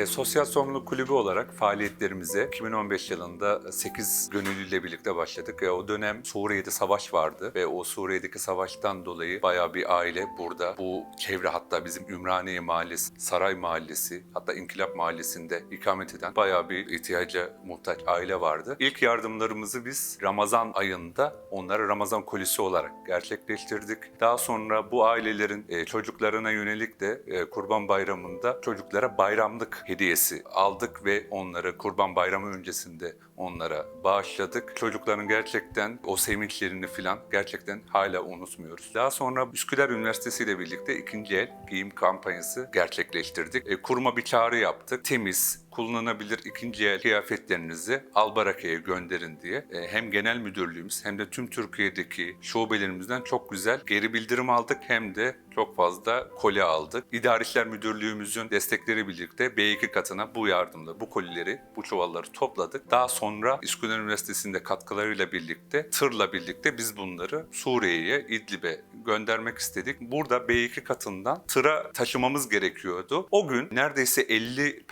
E, Sosyal Sorumluluk Kulübü olarak faaliyetlerimize 2015 yılında 8 gönüllüyle birlikte başladık. E, o dönem Suriye'de savaş vardı ve o Suriye'deki savaştan dolayı bayağı bir aile burada. Bu çevre hatta bizim Ümraniye Mahallesi, Saray Mahallesi hatta İnkılap Mahallesi'nde ikamet eden bayağı bir ihtiyaca muhtaç aile vardı. İlk yardımlarımızı biz Ramazan ayında onlara Ramazan kolisi olarak gerçekleştirdik. Daha sonra bu ailelerin e, çocuklarına yönelik de e, Kurban Bayramı'nda çocuklara bayramlık hediyesi aldık ve onları Kurban Bayramı öncesinde onlara bağışladık. Çocukların gerçekten o sevinçlerini falan gerçekten hala unutmuyoruz. Daha sonra Üsküdar Üniversitesi ile birlikte ikinci el giyim kampanyası gerçekleştirdik. E, kuruma bir çağrı yaptık. Temiz, kullanılabilir ikinci el kıyafetlerinizi Albaraka'ya gönderin diye e, hem genel müdürlüğümüz hem de tüm Türkiye'deki şubelerimizden çok güzel geri bildirim aldık hem de çok fazla koli aldık. İdari Müdürlüğümüzün destekleri birlikte B2 katına bu yardımla bu kolileri, bu çuvalları topladık. Daha sonra İskender Üniversitesi'nde katkılarıyla birlikte, tırla birlikte biz bunları Suriye'ye, İdlib'e göndermek istedik. Burada B2 katından tıra taşımamız gerekiyordu. O gün neredeyse 50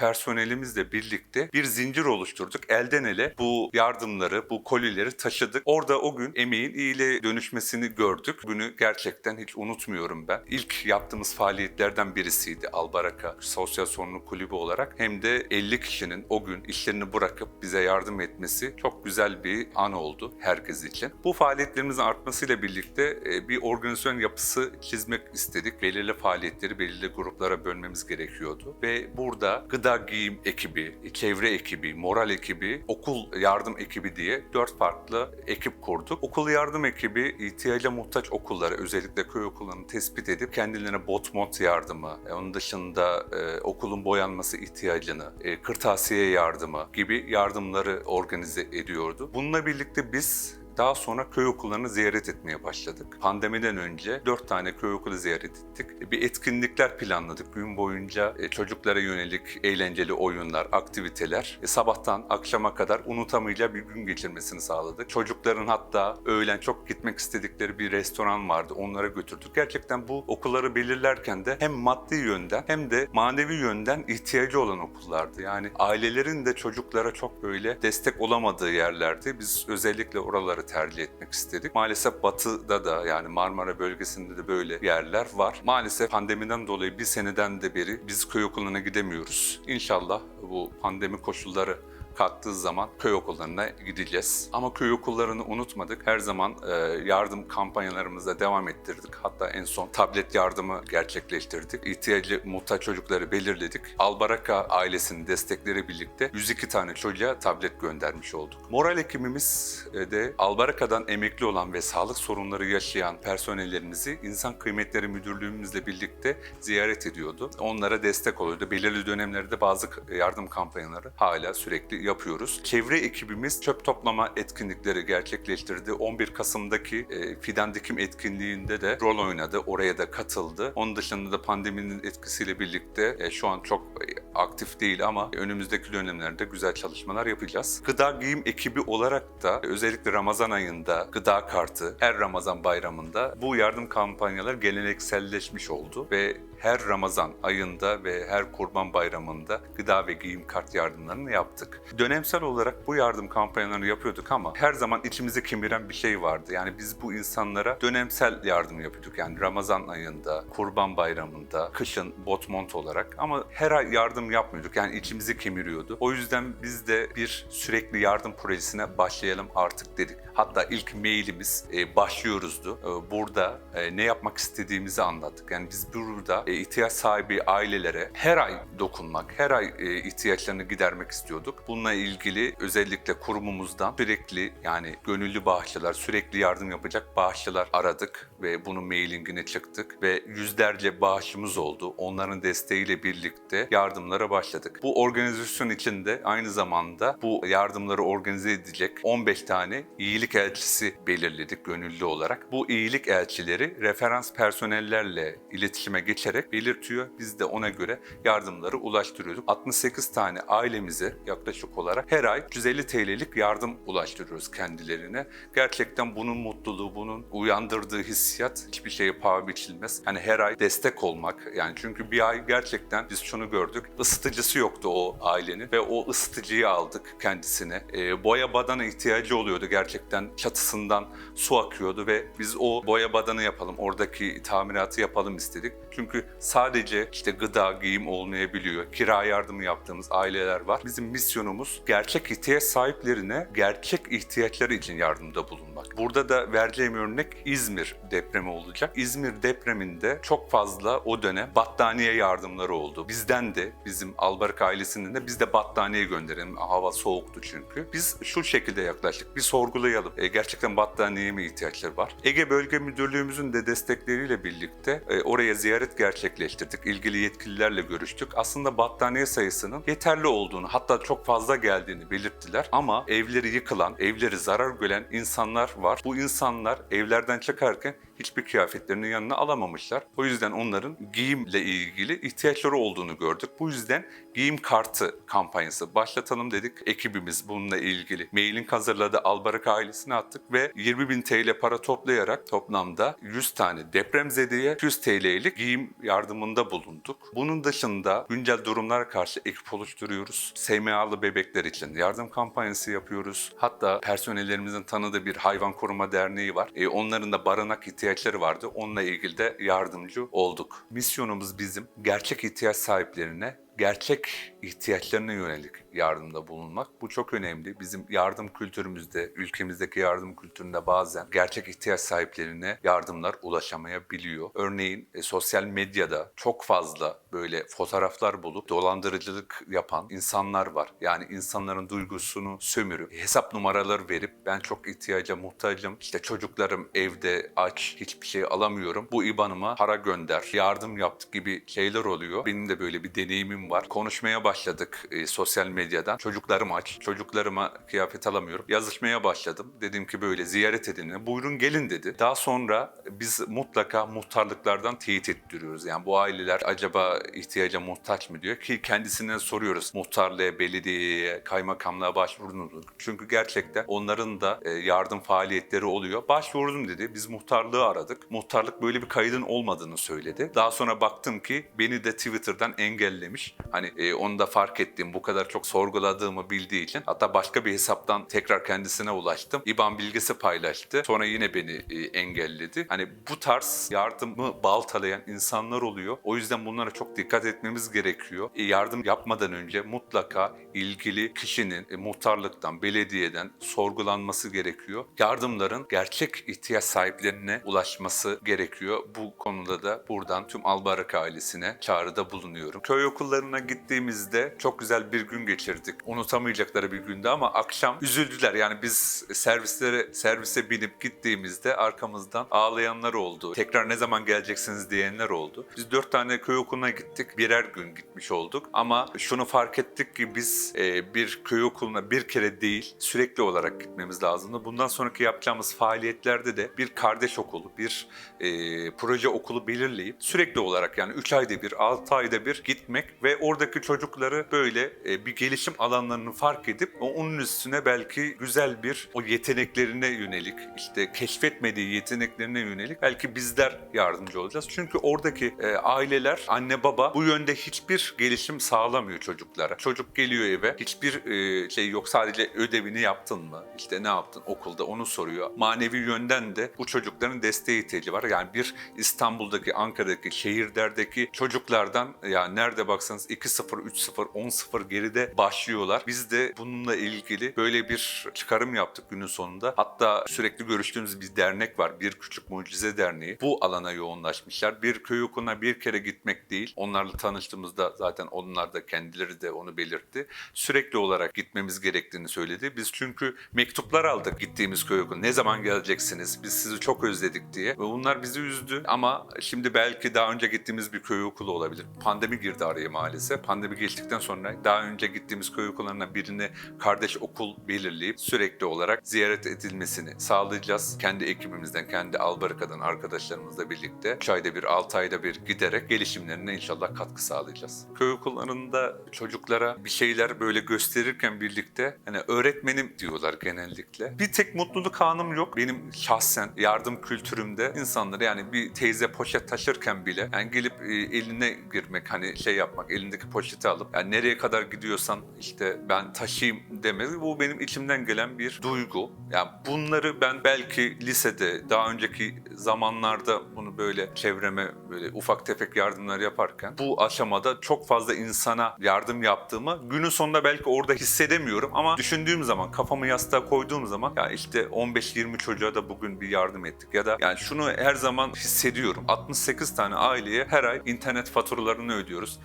personelimizle birlikte bir zincir oluşturduk. Elden ele bu yardımları, bu kolileri taşıdık. Orada o gün emeğin iyile dönüşmesini gördük. Bunu gerçekten hiç unutmuyorum ben. İlk yaptığımız faaliyetlerden birisiydi Albaraka Sosyal Sorumluluk Kulübü olarak. Hem de 50 kişinin o gün işlerini bırakıp bize yardım etmesi çok güzel bir an oldu herkes için. Bu faaliyetlerimizin artmasıyla birlikte e, bir organizasyon yapısı çizmek istedik. Belirli faaliyetleri belirli gruplara bölmemiz gerekiyordu. Ve burada gıda giyim ekibi, çevre ekibi, moral ekibi, okul yardım ekibi diye dört farklı ekip kurduk. Okul yardım ekibi ihtiyaca muhtaç okulları, özellikle köy okullarını tespit edip kendilerine bot mont yardımı, e, onun dışında e, okulun boyanması ihtiyacını, e, kırtasiye yardımı gibi yardımları organize ediyordu. Bununla birlikte biz daha sonra köy okullarını ziyaret etmeye başladık. Pandemiden önce dört tane köy okulu ziyaret ettik. Bir etkinlikler planladık. Gün boyunca e, çocuklara yönelik eğlenceli oyunlar, aktiviteler. E, Sabahtan akşama kadar unutamayacağı bir gün geçirmesini sağladık. Çocukların hatta öğlen çok gitmek istedikleri bir restoran vardı. Onlara götürdük. Gerçekten bu okulları belirlerken de hem maddi yönden hem de manevi yönden ihtiyacı olan okullardı. Yani ailelerin de çocuklara çok böyle destek olamadığı yerlerdi. Biz özellikle oraları tercih etmek istedik. Maalesef batıda da yani Marmara bölgesinde de böyle yerler var. Maalesef pandemiden dolayı bir seneden de beri biz köy okuluna gidemiyoruz. İnşallah bu pandemi koşulları kalktığı zaman köy okullarına gideceğiz. Ama köy okullarını unutmadık. Her zaman e, yardım kampanyalarımıza devam ettirdik. Hatta en son tablet yardımı gerçekleştirdik. İhtiyacı muhtaç çocukları belirledik. Albaraka ailesinin destekleri birlikte 102 tane çocuğa tablet göndermiş olduk. Moral ekibimiz e, de Albaraka'dan emekli olan ve sağlık sorunları yaşayan personellerimizi İnsan Kıymetleri Müdürlüğümüzle birlikte ziyaret ediyordu. Onlara destek oluyordu. Belirli dönemlerde bazı yardım kampanyaları hala sürekli yapıyoruz. Çevre ekibimiz çöp toplama etkinlikleri gerçekleştirdi. 11 Kasım'daki e, fidan dikim etkinliğinde de rol oynadı. Oraya da katıldı. Onun dışında da pandeminin etkisiyle birlikte e, şu an çok e, aktif değil ama önümüzdeki dönemlerde güzel çalışmalar yapacağız. Gıda giyim ekibi olarak da özellikle Ramazan ayında gıda kartı her Ramazan bayramında bu yardım kampanyaları gelenekselleşmiş oldu ve her Ramazan ayında ve her Kurban Bayramı'nda gıda ve giyim kart yardımlarını yaptık. Dönemsel olarak bu yardım kampanyalarını yapıyorduk ama her zaman içimizi kemiren bir şey vardı. Yani biz bu insanlara dönemsel yardım yapıyorduk. Yani Ramazan ayında, Kurban Bayramı'nda, kışın bot mont olarak ama her ay yardım yapmıyorduk. Yani içimizi kemiriyordu. O yüzden biz de bir sürekli yardım projesine başlayalım artık dedik. Hatta ilk mailimiz e, başlıyoruzdu. E, burada e, ne yapmak istediğimizi anlattık. Yani biz burada e, ihtiyaç sahibi ailelere her ay dokunmak, her ay e, ihtiyaçlarını gidermek istiyorduk. Bununla ilgili özellikle kurumumuzdan sürekli yani gönüllü bağışçılar, sürekli yardım yapacak bağışçılar aradık ve bunun mailingine çıktık ve yüzlerce bağışımız oldu. Onların desteğiyle birlikte yardımlara başladık. Bu organizasyon içinde aynı zamanda bu yardımları organize edecek 15 tane iyilik elçisi belirledik gönüllü olarak. Bu iyilik elçileri referans personellerle iletişime geçerek belirtiyor. Biz de ona göre yardımları ulaştırıyorduk. 68 tane ailemize yaklaşık olarak her ay 150 TL'lik yardım ulaştırıyoruz kendilerine. Gerçekten bunun mutluluğu, bunun uyandırdığı hissiyat hiçbir şeye paha biçilmez. Hani her ay destek olmak. Yani çünkü bir ay gerçekten biz şunu gördük. Isıtıcısı yoktu o ailenin ve o ısıtıcıyı aldık kendisine. Ee, boya badana ihtiyacı oluyordu gerçekten. Çatısından su akıyordu ve biz o boya badanı yapalım, oradaki tamiratı yapalım istedik. Çünkü sadece işte gıda, giyim olmayabiliyor. Kira yardımı yaptığımız aileler var. Bizim misyonumuz gerçek ihtiyaç sahiplerine gerçek ihtiyaçları için yardımda bulunmak. Burada da vereceğim örnek İzmir depremi olacak. İzmir depreminde çok fazla o dönem battaniye yardımları oldu. Bizden de, bizim Albark ailesinin de biz de battaniye gönderelim. Hava soğuktu çünkü. Biz şu şekilde yaklaştık. Bir sorgulayalım. E, gerçekten battaniyeye mi ihtiyaçları var? Ege Bölge Müdürlüğümüzün de destekleriyle birlikte e, oraya ziyaret gerçekleştirdik. İlgili yetkililerle görüştük. Aslında battaniye sayısının yeterli olduğunu, hatta çok fazla geldiğini belirttiler. Ama evleri yıkılan, evleri zarar gören insanlar var. Bu insanlar evlerden çıkarken hiçbir kıyafetlerini yanına alamamışlar. O yüzden onların giyimle ilgili ihtiyaçları olduğunu gördük. Bu yüzden giyim kartı kampanyası başlatalım dedik. Ekibimiz bununla ilgili mailing hazırladı. Albarak ailesine attık ve 20 bin TL para toplayarak toplamda 100 tane depremzedeye 100 TL'lik giyim yardımında bulunduk. Bunun dışında güncel durumlara karşı ekip oluşturuyoruz. SMA'lı bebekler için yardım kampanyası yapıyoruz. Hatta personellerimizin tanıdığı bir hayvan koruma derneği var. E, onların da barınak ihtiyaçları vardı. Onunla ilgili de yardımcı olduk. Misyonumuz bizim gerçek ihtiyaç sahiplerine gerçek ihtiyaçlarına yönelik yardımda bulunmak. Bu çok önemli. Bizim yardım kültürümüzde, ülkemizdeki yardım kültüründe bazen gerçek ihtiyaç sahiplerine yardımlar ulaşamayabiliyor. Örneğin e, sosyal medyada çok fazla böyle fotoğraflar bulup dolandırıcılık yapan insanlar var. Yani insanların duygusunu sömürüp hesap numaraları verip ben çok ihtiyaca muhtacım. İşte çocuklarım evde aç, hiçbir şey alamıyorum. Bu IBAN'ıma para gönder, yardım yaptık gibi şeyler oluyor. Benim de böyle bir deneyimim var. Konuşmaya başladık e, sosyal medyadan. Çocuklarım aç, çocuklarıma kıyafet alamıyorum. Yazışmaya başladım. Dedim ki böyle ziyaret edin. Buyurun gelin dedi. Daha sonra biz mutlaka muhtarlıklardan teyit ettiriyoruz. Yani bu aileler acaba ihtiyaca muhtaç mı diyor ki kendisine soruyoruz. Muhtarlığa, belediyeye, kaymakamlığa başvurdunuz mu? Çünkü gerçekten onların da e, yardım faaliyetleri oluyor. Başvurdum dedi. Biz muhtarlığı aradık. Muhtarlık böyle bir kaydın olmadığını söyledi. Daha sonra baktım ki beni de Twitter'dan engellemiş. Hani e, onu da fark ettim. Bu kadar çok sorguladığımı bildiği için. Hatta başka bir hesaptan tekrar kendisine ulaştım. İban bilgisi paylaştı. Sonra yine beni e, engelledi. Hani bu tarz yardımı baltalayan insanlar oluyor. O yüzden bunlara çok dikkat etmemiz gerekiyor. E, yardım yapmadan önce mutlaka ilgili kişinin e, muhtarlıktan, belediyeden sorgulanması gerekiyor. Yardımların gerçek ihtiyaç sahiplerine ulaşması gerekiyor. Bu konuda da buradan tüm Albarak ailesine çağrıda bulunuyorum. Köy okullarına gittiğimizde çok güzel bir gün geçirdik. Unutamayacakları bir gündü ama akşam üzüldüler. Yani biz servislere servise binip gittiğimizde arkamızdan ağlayanlar oldu. Tekrar ne zaman geleceksiniz diyenler oldu. Biz dört tane köy okuluna gittik. Birer gün gitmiş olduk. Ama şunu fark ettik ki biz e, bir köy okuluna bir kere değil sürekli olarak gitmemiz lazımdı. Bundan sonraki yapacağımız faaliyetlerde de bir kardeş okulu, bir e, proje okulu belirleyip sürekli olarak yani 3 ayda bir, 6 ayda bir gitmek ve oradaki çocukları böyle e, bir gelişim alanlarını fark edip onun üstüne belki güzel bir o yeteneklerine yönelik işte keşfetmediği yeteneklerine yönelik belki bizler yardımcı olacağız. Çünkü oradaki e, aileler, anne baba bu yönde hiçbir gelişim sağlamıyor çocuklara. Çocuk geliyor eve hiçbir e, şey yok sadece ödevini yaptın mı? İşte ne yaptın okulda onu soruyor. Manevi yönden de bu çocukların desteğe ihtiyacı var. Yani bir İstanbul'daki, Ankara'daki, şehirlerdeki çocuklardan yani nerede baksanız 2-0, 3-0, 10-0 geride başlıyorlar. Biz de bununla ilgili böyle bir çıkarım yaptık günün sonunda. Hatta sürekli görüştüğümüz bir dernek var. Bir Küçük Mucize Derneği. Bu alana yoğunlaşmışlar. Bir köy okuluna bir kere gitmek değil. Onlarla tanıştığımızda zaten onlar da kendileri de onu belirtti. Sürekli olarak gitmemiz gerektiğini söyledi. Biz çünkü mektuplar aldık gittiğimiz köy okuluna. Ne zaman geleceksiniz? Biz sizi çok özledik diye. Ve bunlar bizi üzdü. Ama şimdi belki daha önce gittiğimiz bir köy okulu olabilir. Pandemi girdi araya maalesef. Maalesef. Pandemi geçtikten sonra daha önce gittiğimiz köy okullarına birini kardeş okul belirleyip sürekli olarak ziyaret edilmesini sağlayacağız. Kendi ekibimizden, kendi Albarka'dan arkadaşlarımızla birlikte 3 ayda bir, 6 ayda bir giderek gelişimlerine inşallah katkı sağlayacağız. Köy okullarında çocuklara bir şeyler böyle gösterirken birlikte hani öğretmenim diyorlar genellikle. Bir tek mutluluk anım yok. Benim şahsen yardım kültürümde insanları yani bir teyze poşet taşırken bile yani gelip e, eline girmek hani şey yapmak elindeki poşeti alıp yani nereye kadar gidiyorsan işte ben taşıyayım demek bu benim içimden gelen bir duygu. Yani bunları ben belki lisede daha önceki zamanlarda bunu böyle çevreme böyle ufak tefek yardımlar yaparken bu aşamada çok fazla insana yardım yaptığımı günün sonunda belki orada hissedemiyorum ama düşündüğüm zaman kafamı yastığa koyduğum zaman ya işte 15-20 çocuğa da bugün bir yardım ettik ya da yani şunu her zaman hissediyorum. 68 tane aileye her ay internet faturalarını ödüyoruz.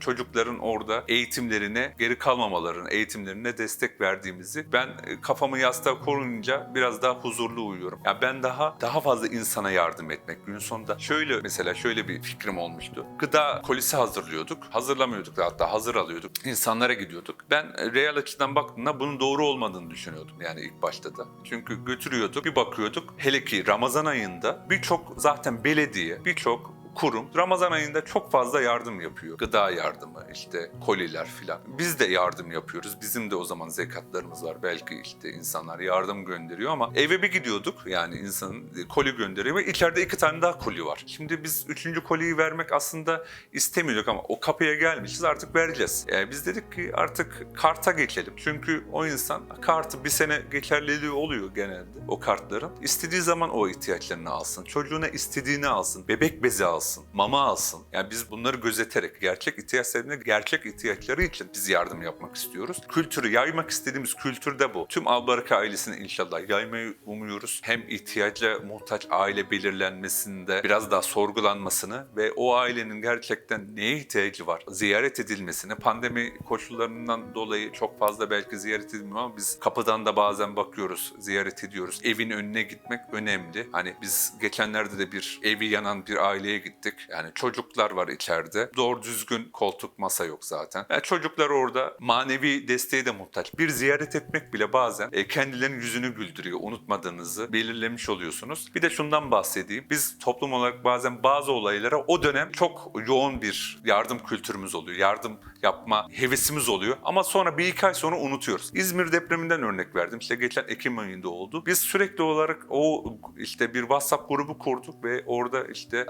Çocukların orada eğitimlerine geri kalmamalarını, eğitimlerine destek verdiğimizi ben e, kafamı yastığa korunca biraz daha huzurlu uyuyorum. Ya ben daha daha fazla insana yardım etmek gün sonunda. Şöyle mesela şöyle bir fikrim olmuştu. Gıda kolisi hazırlıyorduk. Hazırlamıyorduk da hatta hazır alıyorduk. İnsanlara gidiyorduk. Ben e, real açıdan baktığımda bunun doğru olmadığını düşünüyordum yani ilk başta da. Çünkü götürüyorduk, bir bakıyorduk. Hele ki Ramazan ayında birçok zaten belediye, birçok kurum Ramazan ayında çok fazla yardım yapıyor. Gıda yardımı, işte koliler filan. Biz de yardım yapıyoruz. Bizim de o zaman zekatlarımız var. Belki işte insanlar yardım gönderiyor ama eve bir gidiyorduk. Yani insanın koli gönderiyor ve içeride iki tane daha koli var. Şimdi biz üçüncü koliyi vermek aslında istemiyorduk ama o kapıya gelmişiz artık vereceğiz. Yani biz dedik ki artık karta geçelim. Çünkü o insan kartı bir sene geçerliliği oluyor genelde o kartların. İstediği zaman o ihtiyaçlarını alsın. Çocuğuna istediğini alsın. Bebek bezi alsın alsın, mama alsın. Yani biz bunları gözeterek gerçek ihtiyaçlarına gerçek ihtiyaçları için biz yardım yapmak istiyoruz. Kültürü yaymak istediğimiz kültür de bu. Tüm Albaraka ailesini inşallah yaymayı umuyoruz. Hem ihtiyaca muhtaç aile belirlenmesinde biraz daha sorgulanmasını ve o ailenin gerçekten neye ihtiyacı var? Ziyaret edilmesini. Pandemi koşullarından dolayı çok fazla belki ziyaret edilmiyor ama biz kapıdan da bazen bakıyoruz, ziyaret ediyoruz. Evin önüne gitmek önemli. Hani biz geçenlerde de bir evi yanan bir aileye gittik gittik. Yani çocuklar var içeride. Doğru düzgün koltuk masa yok zaten. Yani çocuklar orada manevi desteğe de muhtaç. Bir ziyaret etmek bile bazen e, kendilerinin yüzünü güldürüyor. Unutmadığınızı belirlemiş oluyorsunuz. Bir de şundan bahsedeyim. Biz toplum olarak bazen bazı olaylara o dönem çok yoğun bir yardım kültürümüz oluyor. Yardım yapma hevesimiz oluyor. Ama sonra bir iki ay sonra unutuyoruz. İzmir depreminden örnek verdim. İşte geçen Ekim ayında oldu. Biz sürekli olarak o işte bir WhatsApp grubu kurduk ve orada işte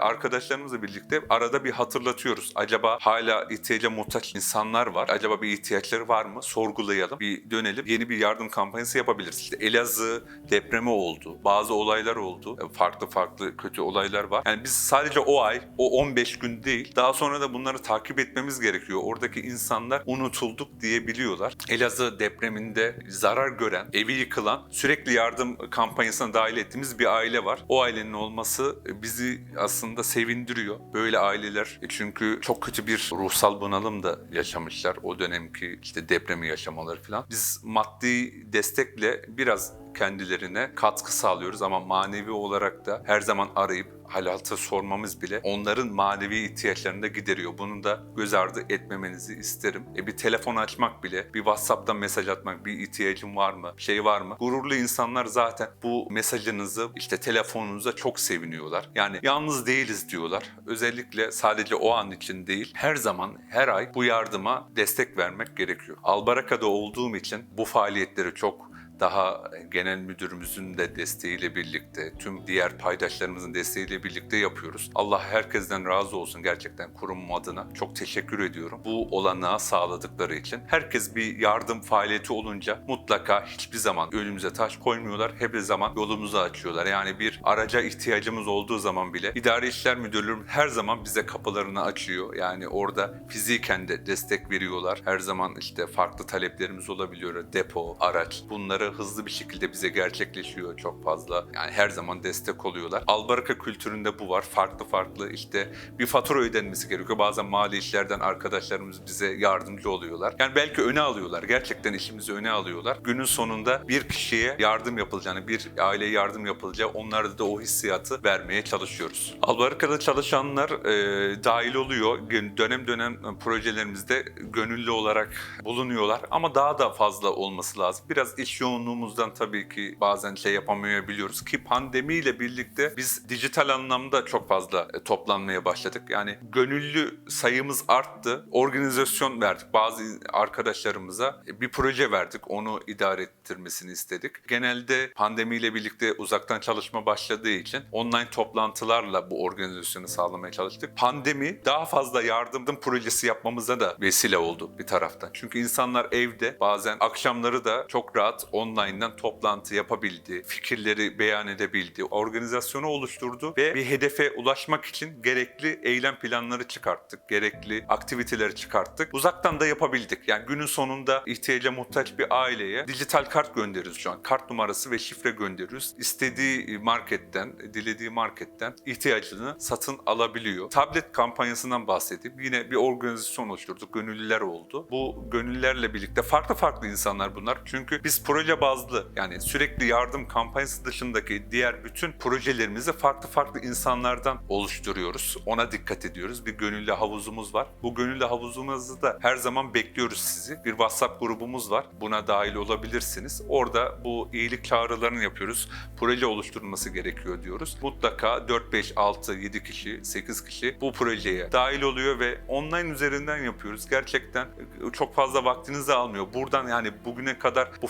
arkadaşlarımızla birlikte arada bir hatırlatıyoruz. Acaba hala ihtiyaca muhtaç insanlar var. Acaba bir ihtiyaçları var mı? Sorgulayalım. Bir dönelim. Yeni bir yardım kampanyası yapabiliriz. İşte Elazığ depremi oldu. Bazı olaylar oldu. Farklı farklı kötü olaylar var. Yani biz sadece o ay, o 15 gün değil. Daha sonra da bunları takip etmemiz gerekiyor. Oradaki insanlar unutulduk diyebiliyorlar. Elazığ depreminde zarar gören, evi yıkılan, sürekli yardım kampanyasına dahil ettiğimiz bir aile var. O ailenin olması bizi aslında sevindiriyor. Böyle aileler e, çünkü çok kötü bir ruhsal bunalım da yaşamışlar. O dönemki işte depremi yaşamaları falan. Biz maddi destekle biraz kendilerine katkı sağlıyoruz ama manevi olarak da her zaman arayıp hal hatır sormamız bile onların manevi ihtiyaçlarını da gideriyor. Bunu da göz ardı etmemenizi isterim. E bir telefon açmak bile, bir WhatsApp'tan mesaj atmak, bir ihtiyacın var mı, şey var mı? Gururlu insanlar zaten bu mesajınızı, işte telefonunuza çok seviniyorlar. Yani yalnız değiliz diyorlar. Özellikle sadece o an için değil, her zaman, her ay bu yardıma destek vermek gerekiyor. Albaraka'da olduğum için bu faaliyetleri çok daha genel müdürümüzün de desteğiyle birlikte, tüm diğer paydaşlarımızın desteğiyle birlikte yapıyoruz. Allah herkesten razı olsun gerçekten kurum adına. Çok teşekkür ediyorum. Bu olanağı sağladıkları için. Herkes bir yardım faaliyeti olunca mutlaka hiçbir zaman önümüze taş koymuyorlar. Hep zaman yolumuzu açıyorlar. Yani bir araca ihtiyacımız olduğu zaman bile İdari İşler Müdürlüğüm her zaman bize kapılarını açıyor. Yani orada fiziken de destek veriyorlar. Her zaman işte farklı taleplerimiz olabiliyor. Depo, araç bunları planları hızlı bir şekilde bize gerçekleşiyor çok fazla. Yani her zaman destek oluyorlar. Albaraka kültüründe bu var. Farklı farklı işte bir fatura ödenmesi gerekiyor. Bazen mali işlerden arkadaşlarımız bize yardımcı oluyorlar. Yani belki öne alıyorlar. Gerçekten işimizi öne alıyorlar. Günün sonunda bir kişiye yardım yapılacağını, bir aileye yardım yapılacağı onlarda da o hissiyatı vermeye çalışıyoruz. Albarka'da çalışanlar e, dahil oluyor. Dönem dönem projelerimizde gönüllü olarak bulunuyorlar ama daha da fazla olması lazım. Biraz iş yoğunluğumuzdan tabii ki bazen şey yapamayabiliyoruz ki pandemiyle birlikte biz dijital anlamda çok fazla e, toplanmaya başladık. Yani gönüllü sayımız arttı. Organizasyon verdik. Bazı arkadaşlarımıza bir proje verdik. Onu idare ettirmesini istedik. Genelde pandemiyle birlikte uzaktan çalışma başladığı için online toplantılarla bu organizasyonu sağlamaya çalıştık. Pandemi daha fazla yardım projesi yapmamıza da vesile oldu bir taraftan. Çünkü insanlar evde bazen akşamları da çok rahat online'dan toplantı yapabildi, fikirleri beyan edebildi, organizasyonu oluşturdu ve bir hedefe ulaşmak için gerekli eylem planları çıkarttık, gerekli aktiviteleri çıkarttık. Uzaktan da yapabildik. Yani günün sonunda ihtiyaca muhtaç bir aileye dijital kart gönderiyoruz şu an. Kart numarası ve şifre gönderiyoruz. İstediği marketten, dilediği marketten ihtiyacını satın alabiliyor. Tablet kampanyasından bahsedeyim. Yine bir organizasyon oluşturduk. Gönüllüler oldu. Bu gönüllülerle birlikte farklı farklı insanlar bunlar. Çünkü biz proje bazlı yani sürekli yardım kampanyası dışındaki diğer bütün projelerimizi farklı farklı insanlardan oluşturuyoruz. Ona dikkat ediyoruz. Bir gönüllü havuzumuz var. Bu gönüllü havuzumuzda da her zaman bekliyoruz sizi. Bir WhatsApp grubumuz var. Buna dahil olabilirsiniz. Orada bu iyilik çağrılarını yapıyoruz. Proje oluşturulması gerekiyor diyoruz. Mutlaka 4, 5, 6, 7 kişi, 8 kişi bu projeye dahil oluyor ve online üzerinden yapıyoruz. Gerçekten çok fazla vaktinizi almıyor. Buradan yani bugüne kadar bu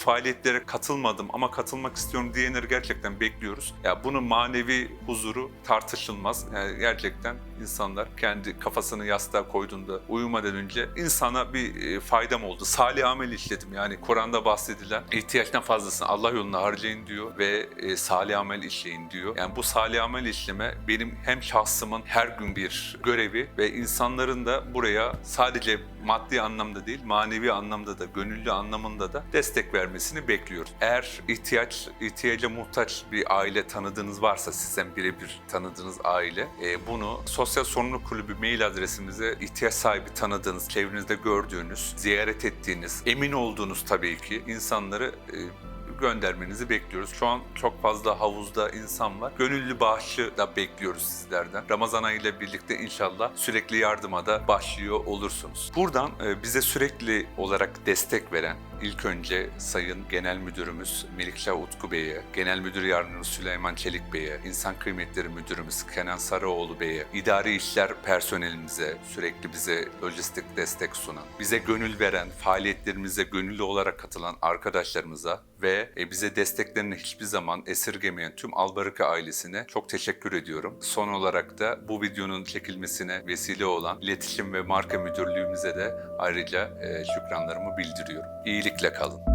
faaliyetlere katılmadım ama katılmak istiyorum diyenleri gerçekten bekliyoruz. Ya bunun manevi huzuru tartışılmaz. Yani gerçekten insanlar kendi kafasını yastığa koyduğunda uyumadan önce insana bir e, faydam oldu. Salih amel işledim. Yani Kur'an'da bahsedilen ihtiyaçtan fazlasını Allah yoluna harcayın diyor ve e, salih amel işleyin diyor. Yani bu salih amel işleme benim hem şahsımın her gün bir görevi ve insanların da buraya sadece maddi anlamda değil manevi anlamda da gönüllü anlamında da destek vermesini bekliyoruz. Eğer ihtiyaç ihtiyaca muhtaç bir aile tanıdığınız varsa sizden birebir tanıdığınız aile e, bunu Sosyal Sorumluluk Kulübü mail adresimize ihtiyaç sahibi tanıdığınız, çevrenizde gördüğünüz, ziyaret ettiğiniz, emin olduğunuz tabii ki insanları e, göndermenizi bekliyoruz. Şu an çok fazla havuzda insan var. Gönüllü bağışı da bekliyoruz sizlerden. Ramazan ayı ile birlikte inşallah sürekli yardıma da başlıyor olursunuz. Buradan e, bize sürekli olarak destek veren ilk önce Sayın Genel Müdürümüz Melikşah Utku Bey'e, Genel Müdür Yardımcısı Süleyman Çelik Bey'e, İnsan Kıymetleri Müdürümüz Kenan Sarıoğlu Bey'e, idari işler personelimize sürekli bize lojistik destek sunan, bize gönül veren, faaliyetlerimize gönüllü olarak katılan arkadaşlarımıza ve e, bize desteklerini hiçbir zaman esirgemeyen tüm Albaraka ailesine çok teşekkür ediyorum. Son olarak da bu videonun çekilmesine vesile olan iletişim ve marka müdürlüğümüze de ayrıca e, şükranlarımı bildiriyorum. İyilikle kalın.